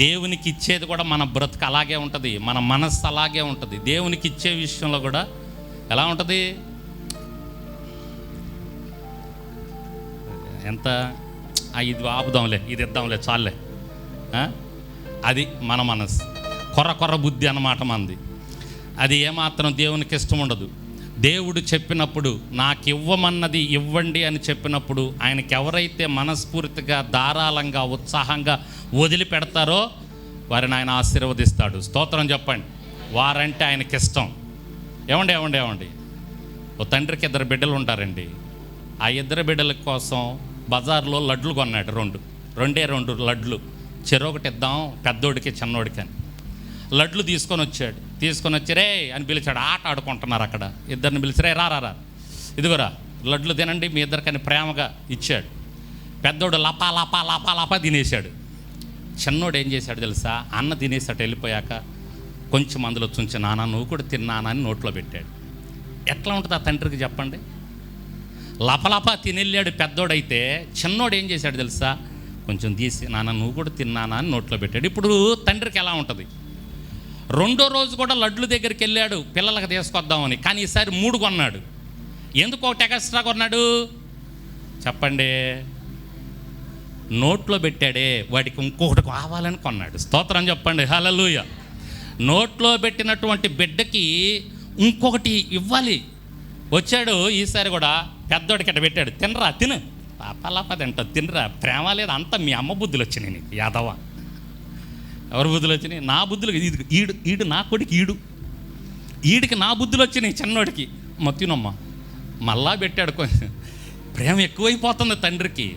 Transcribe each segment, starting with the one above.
దేవునికి ఇచ్చేది కూడా మన బ్రతుకు అలాగే ఉంటుంది మన మనస్సు అలాగే ఉంటుంది. దేవునికి ఇచ్చే విషయంలో కూడా ఎలా ఉంటుంది? ఎంత? ఇది ఆపుదాంలే ఇది ఇద్దాంలే చాలే అది మన మనస్సు. కొర్ర కొర్ర బుద్ధి అన్నమాట మనది. అది ఏమాత్రం దేవునికి ఇష్టం ఉండదు. దేవుడు చెప్పినప్పుడు నాకు ఇవ్వమన్నది ఇవ్వండి అని చెప్పినప్పుడు ఆయనకి ఎవరైతే మనస్ఫూర్తిగా ధారాళంగా ఉత్సాహంగా వదిలిపెడతారో వారిని ఆయన ఆశీర్వదిస్తాడు. స్తోత్రం చెప్పండి. వారంటే ఆయనకి ఇష్టం. ఏమండి ఏమండి ఏమండి? ఓ తండ్రికి ఇద్దరు బిడ్డలు ఉంటారండి. ఆ ఇద్దరు బిడ్డల కోసం బజార్లో లడ్లు కొన్నాడు రెండు. రెండే రెండు లడ్లు. చెరొకటి ఇద్దాం పెద్దోడికి చిన్నోడికి అని. లడ్లు తీసుకొని వచ్చాడు. తీసుకొని వచ్చి రే అని పిలిచాడు. ఆట ఆడుకుంటున్నారు అక్కడ. ఇద్దరిని పిలిచిరే రా రా రా. ఇదిగోరా లడ్లు తినండి మీ ఇద్దరికని ప్రేమగా ఇచ్చాడు. పెద్దోడు లపా లపా లపా లపా తినేశాడు. చిన్నోడు ఏం చేశాడు తెలుసా? అన్న తినేసాడు వెళ్ళిపోయాక కొంచెం అందులో చుంచి నాన్న నువ్వు కూడా తిన్నానా అని నోట్లో పెట్టాడు. ఎట్లా ఉంటుంది ఆ తండ్రికి చెప్పండి? లపలప తినెళ్ళాడు పెద్దోడైతే చిన్నోడు ఏం చేశాడు తెలుసా? కొంచెం తీసి నాన్న నువ్వు కూడా తిన్నానా అని నోట్లో పెట్టాడు. ఇప్పుడు తండ్రికి ఎలా ఉంటుంది? రెండో రోజు కూడా లడ్లు దగ్గరికి వెళ్ళాడు పిల్లలకు తీసుకొద్దామని. కానీ ఈసారి మూడు కొన్నాడు. ఎందుకు ఒకటి ఎక్స్ట్రా కొన్నాడు? చెప్పండి. నోట్లో పెట్టాడే వాడికి ఇంకొకటి కావాలని కొన్నాడు. స్తోత్రం చెప్పండి హలలుయ నోట్లో పెట్టినటువంటి బిడ్డకి ఇంకొకటి ఇవ్వాలి. వచ్చాడు ఈసారి కూడా పెద్దోడికి అట్ట పెట్టాడు. తినరా తిను. పాపలాప తింటా తినరా. ప్రేమ లేదు అంతా మీ అమ్మ బుద్ధులు వచ్చినాయి నీకు యాదవ. ఎవరి బుద్ధులు వచ్చినాయి? నా బుద్ధులు ఇది ఈడు ఈడు నా కొడుకు ఈడు. ఈడికి నా బుద్ధులు వచ్చినాయి చిన్నోడికి. మత్తినమ్మ మళ్ళా పెట్టాడు కొంచెం ప్రేమ ఎక్కువైపోతుంది తండ్రికి.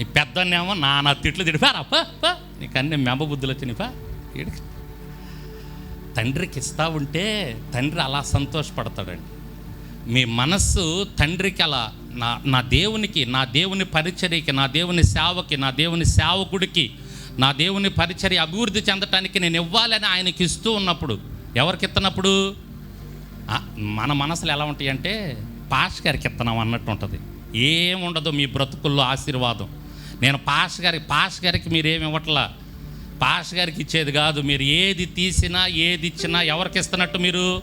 నీ పెద్దన్నేమో నా నా తిట్లు తిడిపారా పా నీకు అన్ని మెంబ బుద్ధులు వచ్చినాయి తండ్రికి ఇస్తా ఉంటే తండ్రి అలా సంతోషపడతాడండి. మీ మనస్సు తండ్రికి అలా నా నా దేవునికి నా దేవుని పరిచర్యకి నా దేవుని సేవకి నా దేవుని సేవకుడికి నా దేవుని పరిచర్య అభివృద్ధి చెందటానికి నేను ఇవ్వాలని ఆయనకి ఇస్తూ ఉన్నప్పుడు ఎవరికి ఇస్తున్నప్పుడు మన మనసులు ఎలా ఉంటాయి అంటే పాష్ గారికి ఇస్తున్నాం అన్నట్టు ఉంటుంది. ఏముండదు మీ బ్రతుకుల్లో ఆశీర్వాదం. నేను పాష్ గారికి పాష్ గారికి మీరు ఏమి ఇవ్వట్లా? పాష్ గారికి ఇచ్చేది కాదు. మీరు ఏది తీసినా ఏది ఇచ్చినా ఎవరికి ఇస్తున్నట్టు మీరు?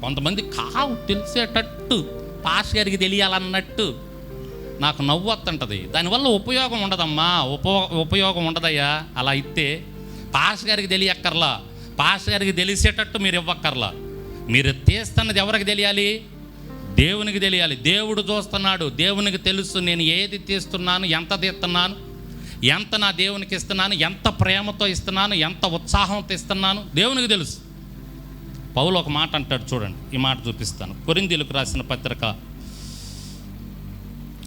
కొంతమంది కావు తెలిసేటట్టు పాష్ గారికి తెలియాలన్నట్టు నాకు నవ్వు వస్తుంటుంది. దానివల్ల ఉపయోగం ఉండదమ్మా. ఉప ఉపయోగం ఉండదయ్యా. అలా ఇస్తే పాష్ గారికి తెలియక్కర్లా. పాష్ గారికి తెలిసేటట్టు మీరు ఇవ్వక్కర్లా. మీరు తీస్తున్నది ఎవరికి తెలియాలి? దేవునికి తెలియాలి. దేవుడు చూస్తున్నాడు. దేవునికి తెలుసు నేను ఏది తీస్తున్నాను ఎంత తీస్తున్నాను ఎంత నా దేవునికి ఇస్తున్నాను ఎంత ప్రేమతో ఇస్తున్నాను ఎంత ఉత్సాహంతో ఇస్తున్నాను. దేవునికి తెలుసు. పౌలు ఒక మాట అంటాడు చూడండి. ఈ మాట చూపిస్తాను. కొరిందీలకు రాసిన పత్రిక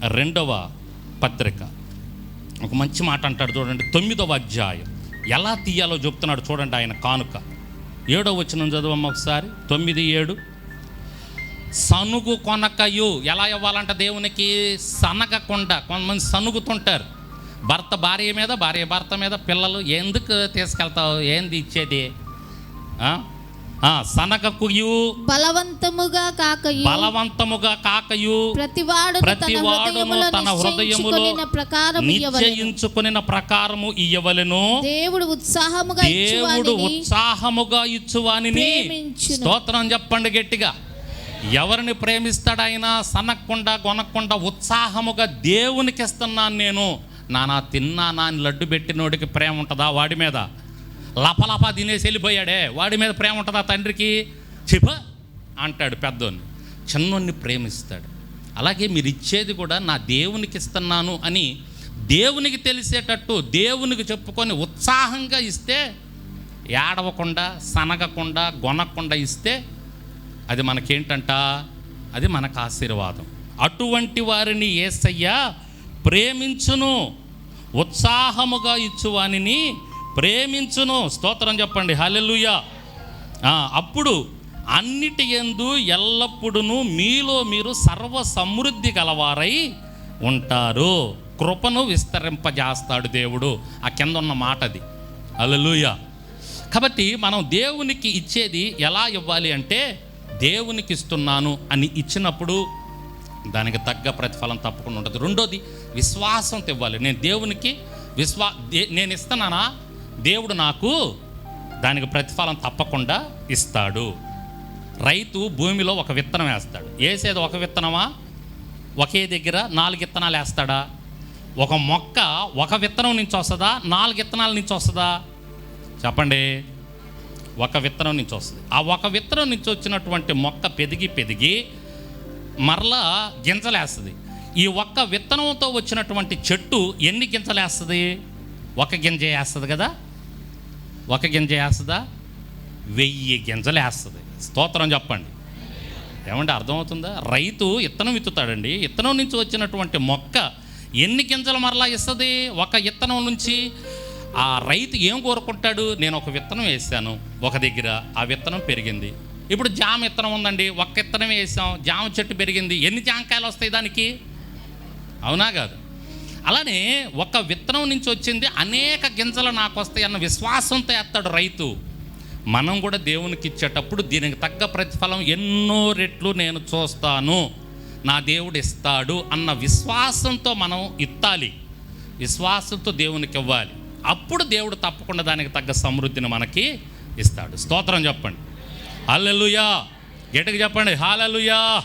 రెండవ పత్రిక. ఒక మంచి మాట అంటాడు చూడండి. తొమ్మిదవ అధ్యాయం. ఎలా తీయాలో చెప్తున్నాడు చూడండి ఆయన కానుక. ఏడో వచ్చిన చదవమ్మ ఒకసారి. తొమ్మిది ఏడు సనుగు కొనకయు. ఎలా ఇవ్వాలంట దేవునికి? సనగకుండా కొంతమంది సనుగుతుంటారు. భర్త భార్య మీద భార్య భర్త మీద పిల్లలు ఎందుకు తీసుకెళ్తావు? ఏంది ఇచ్చేది? సనగకుయు బలవంతముగా కాకయు. బలవంతముగా కాకయు. ప్రతివాడు హృదయములో తన హృదయములో ప్రకారం నిశ్చయించుకుని ప్రకారము ఇయ్యవలెను. దేవుడు ఉత్సాహముగా దేవుడు ఉత్సాహముగా ప్రేమించును. స్తోత్రం చెప్పండి గట్టిగా. ఎవరిని ప్రేమిస్తాడైనా సనక్కుండా కొనక్కుండా ఉత్సాహముగా దేవునికి ఇస్తున్నాను నేను. నానా తిన్నా నాని లడ్డు పెట్టినోడికి ప్రేమ ఉంటుందా వాడి మీద? లపలప తినేసి వెళ్ళిపోయాడే వాడి మీద ప్రేమ ఉంటుందా తండ్రికి? చిప అంటాడు పెద్దోన్ని. చిన్నోన్ని ప్రేమిస్తాడు. అలాగే మీరు ఇచ్చేది కూడా నా దేవునికి ఇస్తున్నాను అని దేవునికి తెలిసేటట్టు దేవునికి చెప్పుకొని ఉత్సాహంగా ఇస్తే ఏడవకుండా సనగకుండా గొనకుండా ఇస్తే అది మనకేంటంట? అది మనకు ఆశీర్వాదం. అటువంటి వారిని ఏసయ్య ప్రేమించును. ఉత్సాహముగా ఇచ్చువానిని ప్రేమించును. స్తోత్రం చెప్పండి. హల్లెలూయా. అప్పుడు అన్నిటి ఎందు ఎల్లప్పుడూ మీలో మీరు సర్వ సమృద్ధి గలవారై ఉంటారు. కృపను విస్తరింపజేస్తాడు దేవుడు. ఆ కింద ఉన్న మాట అది అలలుయ కాబట్టి మనం దేవునికి ఇచ్చేది ఎలా ఇవ్వాలి అంటే దేవునికి ఇస్తున్నాను అని ఇచ్చినప్పుడు దానికి తగ్గ ప్రతిఫలం తప్పకుండా ఉంటుంది. రెండోది విశ్వాసంతో ఇవ్వాలి నేను దేవునికి విశ్వా దే- నేను ఇస్తున్నానా? దేవుడు నాకు దానికి ప్రతిఫలం తప్పకుండా ఇస్తాడు. రైతు భూమిలో ఒక విత్తనం వేస్తాడు. వేసేది ఒక విత్తనమా? ఒకే దగ్గర నాలుగు విత్తనాలు వేస్తాడా? ఒక మొక్క ఒక విత్తనం నుంచి వస్తుందా? నాలుగు విత్తనాల నుంచి వస్తుందా? చెప్పండి. ఒక విత్తనం నుంచి వస్తుంది. ఆ ఒక విత్తనం నుంచి వచ్చినటువంటి మొక్క పెదిగి పెదిగి మరలా గింజలేస్తుంది. ఈ ఒక్క విత్తనంతో వచ్చినటువంటి చెట్టు ఎన్ని గింజలేస్తుంది? ఒక గింజ వేస్తుంది కదా? ఒక గింజ వేస్తుందా? వెయ్యి గింజలు వేస్తుంది స్తోత్రం చెప్పండి. ఏమంటే అర్థమవుతుందా? రైతు ఇత్తనం విత్తుతాడండి. ఇత్తనం నుంచి వచ్చినటువంటి మొక్క ఎన్ని గింజలు మరలా ఇస్తుంది? ఒక ఇత్తనం నుంచి ఆ రైతు ఏం కోరుకుంటాడు? నేను ఒక విత్తనం వేసాను ఒక దగ్గర ఆ విత్తనం పెరిగింది. ఇప్పుడు జామ విత్తనం ఉందండి ఒక్క విత్తనం వేసాం జామ చెట్టు పెరిగింది ఎన్ని జామకాయలు వస్తాయి దానికి? అవునా కాదు. అలానే ఒక విత్తనం నుంచి వచ్చింది అనేక గింజలు నాకు వస్తాయి అన్న విశ్వాసంతో ఎత్తాడు రైతు. మనం కూడా దేవునికి ఇచ్చేటప్పుడు దీనికి తగ్గ ప్రతిఫలం ఎన్నో రెట్లు నేను చూస్తాను. నా దేవుడు ఇస్తాడు అన్న విశ్వాసంతో మనం ఇత్తాలి. విశ్వాసంతో దేవునికి ఇవ్వాలి. అప్పుడు దేవుడు తప్పకుండా దానికి తగ్గ సమృద్ధిని మనకి ఇస్తాడు. స్తోత్రం చెప్పండి. హాలెలుయా గట్టిగా చెప్పండి. హాలలుయా